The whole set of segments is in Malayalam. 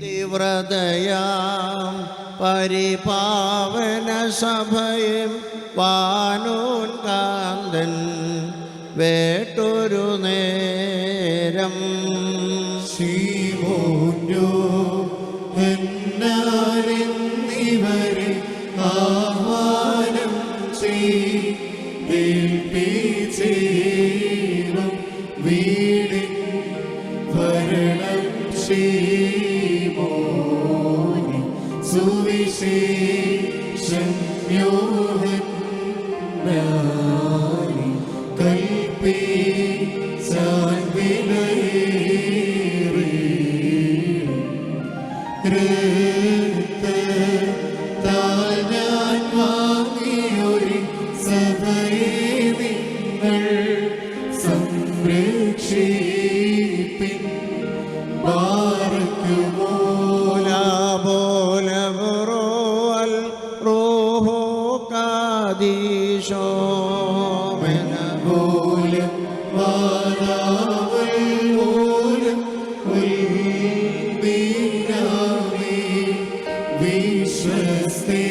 തീവ്രതയാം പരിപാവന സഭയും വാനൂൻ കാന്തൻ വേട്ടൊരു നേരം. ശീമോന്യോ എന്നാരെന്നിവരെ ആഹ്വാനം ചെയ്യിപ്പിച്ചേരും വീടിൻ ഭരണം ശീമോനി സുവിശേഷം യോഹന്നാനി കൽപ്പിച്ചാൻ വിലയേറി രക്തത്താൽ ഞാൻ വാങ്ങിയൊരു സഭയെ നിങ്ങൾ സംരക്ഷിപ്പിൻ പാർക്കുമോ പോലും വാതാവൽ പോലും വിശ്വസ്തേ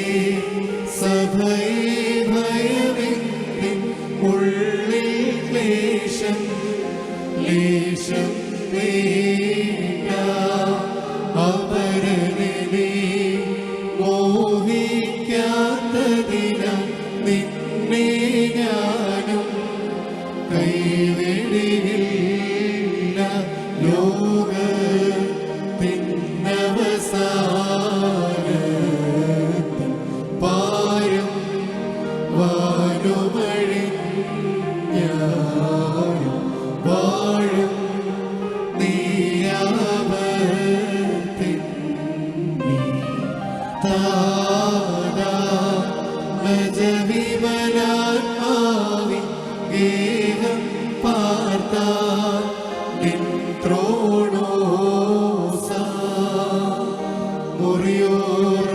സഭയെ ഭയമെന്തി ഉള്ളിൽ ക്ലേശം ലേശം വേണ്ട. കൈവിടില്ല ലോക പിന്നവസാനത്തിൽ പാരും വാനുമഴി ഞാനും വാഴും നീയാവത്തിൻ താരാ നജവിമലാത്മാവി ഗേഹം നിൻത്രോണോസ മുറിയോറാഹിൻ